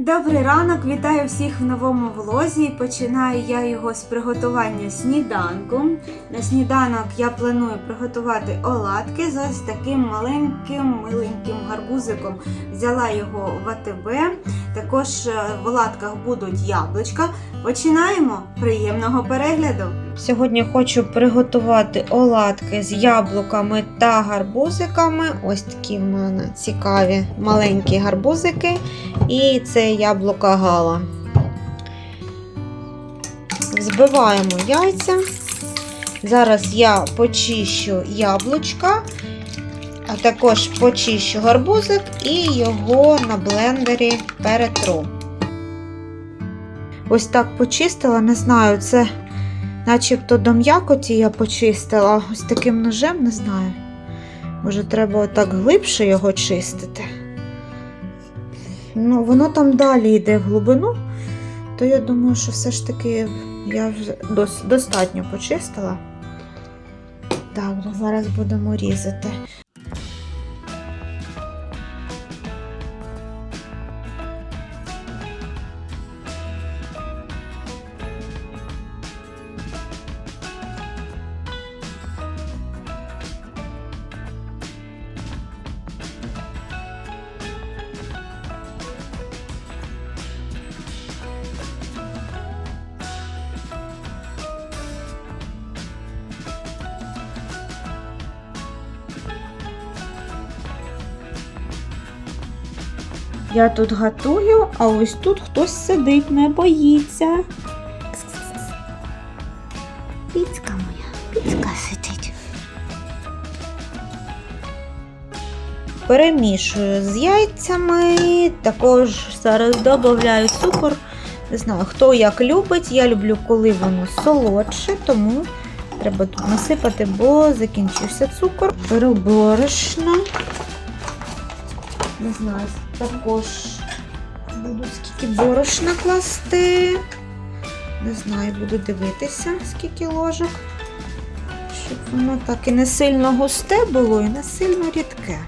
Добрий ранок, вітаю всіх в новому влозі. Починаю я його з приготування сніданку. На сніданок я планую приготувати оладки з ось таким маленьким миленьким гарбузиком. Взяла його в АТБ. Також е, в оладках будуть яблучка. Починаємо. Приємного перегляду! Сьогодні хочу приготувати оладки з яблуками та гарбузиками. Ось такі в мене цікаві маленькі гарбузики. І це яблука гала. Збиваємо яйця. Зараз я почищу яблучка, а також почищу гарбузик і його на блендері перетру. Ось так почистила, не знаю, це начебто до м'якоті я почистила ось таким ножем, не знаю. Може, треба отак глибше його чистити. Ну, воно там далі йде в глибину, то я думаю, що все ж таки я вже дос- достатньо почистила. Так, зараз будемо різати. Я тут готую, а ось тут хтось сидить, не боїться. Піцка моя, піцка сидить. Перемішую з яйцями, також зараз додаю цукор. Не знаю, хто як любить. Я люблю, коли воно солодше, тому треба тут насипати, бо закінчився цукор. Беру борошно. Не знаю, також буду скільки борошна класти. Не знаю, буду дивитися, скільки ложок. Щоб воно так і не сильно густе було, і не сильно рідке.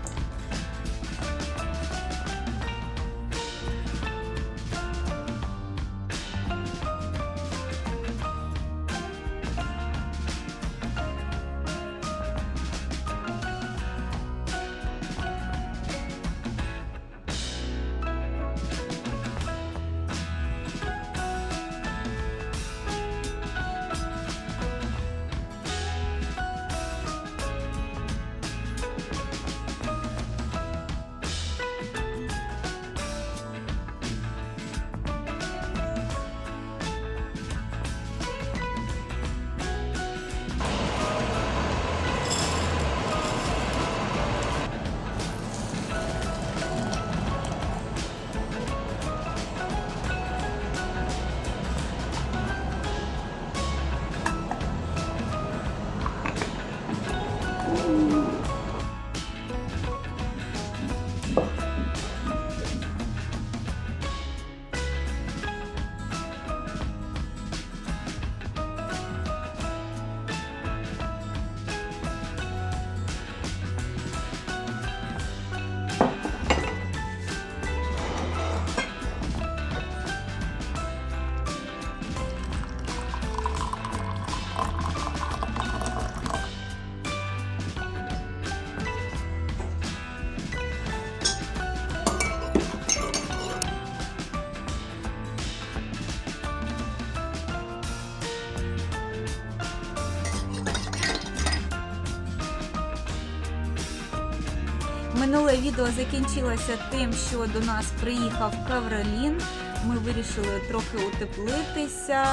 Минуле відео закінчилося тим, що до нас приїхав Кавролін. Ми вирішили трохи утеплитися,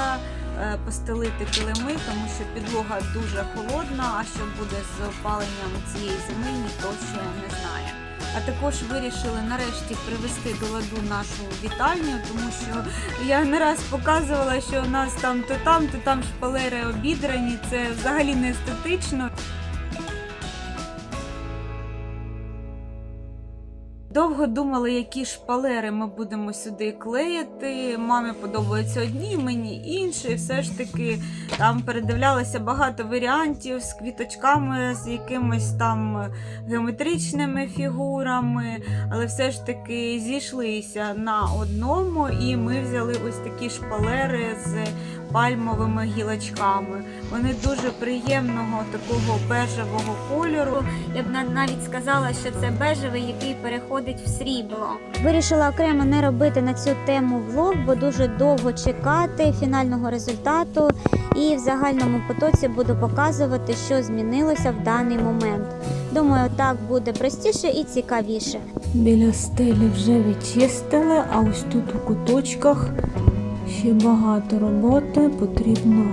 е, постелити килими, тому що підлога дуже холодна. А що буде з опаленням цієї зими, ніхто ще не знає. А також вирішили нарешті привести до ладу нашу вітальню, тому що я не раз показувала, що у нас там то там, то там шпалери обідрані. Це взагалі не естетично. Довго думали, які шпалери ми будемо сюди клеїти. Мамі подобаються одні, мені інші. Все ж таки там передивлялися багато варіантів з квіточками, з якимись там геометричними фігурами, але все ж таки зійшлися на одному, і ми взяли ось такі шпалери з пальмовими гілочками. Вони дуже приємного такого бежевого кольору. Я б навіть сказала, що це бежевий, який переходить в срібло. Вирішила окремо не робити на цю тему влог, бо дуже довго чекати фінального результату. І в загальному потоці буду показувати, що змінилося в даний момент. Думаю, так буде простіше і цікавіше. Біля стелі вже відчистили, а ось тут у куточках ще багато роботи. Потрібно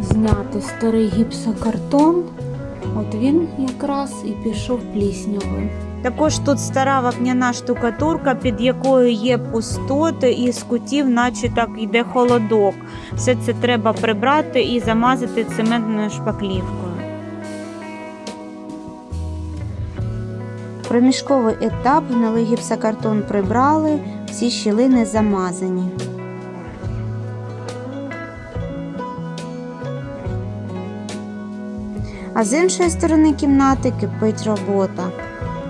зняти старий гіпсокартон. От він якраз і пішов пліснявою. Також тут стара вапняна штукатурка, під якою є пустоти, і з кутів, наче так йде холодок. Все це треба прибрати і замазати цементною шпаклівкою. Проміжковий етап гнилий гіпсокартон прибрали, всі щілини замазані. А з іншої сторони кімнати кипить робота.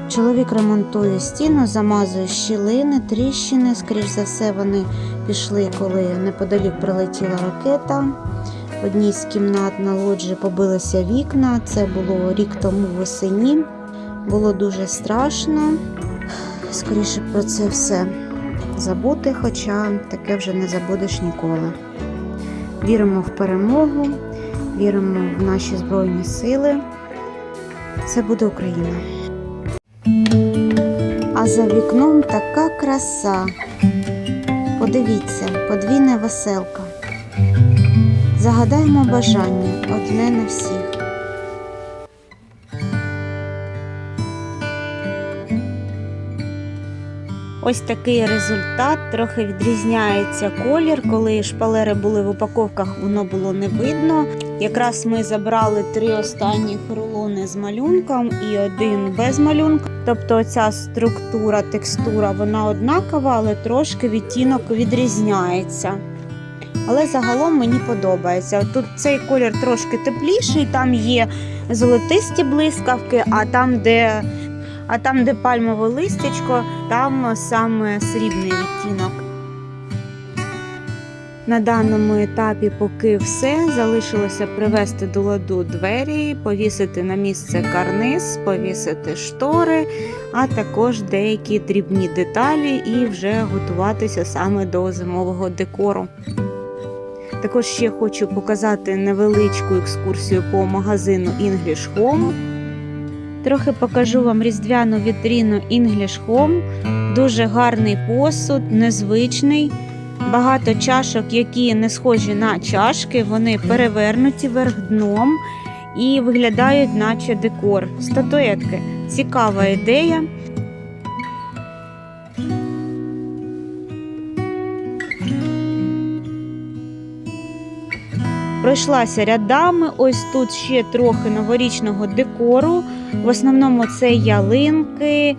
Чоловік ремонтує стіну, замазує щілини, тріщини. Скоріш за все, вони пішли, коли неподалік прилетіла ракета. В одній з кімнат на лоджі побилися вікна. Це було рік тому весені. Було дуже страшно. Скоріше про це все забути, хоча таке вже не забудеш ніколи. Віримо в перемогу, віримо в наші Збройні Сили. Це буде Україна. А за вікном така краса. Подивіться, подвійна веселка. Загадаємо бажання одне на всіх. Ось такий результат. Трохи відрізняється колір. Коли шпалери були в упаковках, воно було не видно. Якраз ми забрали три останні рулони з малюнком і один без малюнка. Тобто ця структура, текстура, вона однакова, але трошки відтінок відрізняється. Але загалом мені подобається. Тут цей колір трошки тепліший, там є золотисті блискавки, а там, де, а там, де пальмове листячко, там саме срібний відтінок. На даному етапі поки все. Залишилося привести до ладу двері, повісити на місце карниз, повісити штори, а також деякі дрібні деталі і вже готуватися саме до зимового декору. Також ще хочу показати невеличку екскурсію по магазину English Home. Трохи покажу вам різдвяну вітріну English Home. Дуже гарний посуд, незвичний. Багато чашок, які не схожі на чашки, вони перевернуті вверх дном і виглядають, наче декор. Статуетки. Цікава ідея. Пройшлася рядами. Ось тут ще трохи новорічного декору. В основному це ялинки,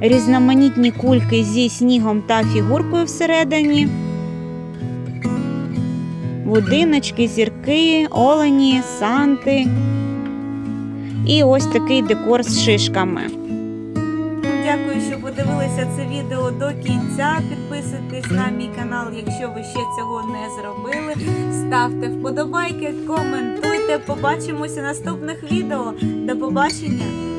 різноманітні кульки зі снігом та фігуркою всередині. Будиночки, зірки, олені, санти. І ось такий декор з шишками. Дякую, що подивилися це відео до кінця. Підписуйтесь на мій канал, якщо ви ще цього не зробили. Ставте вподобайки, коментуйте. Побачимося наступних відео. До побачення!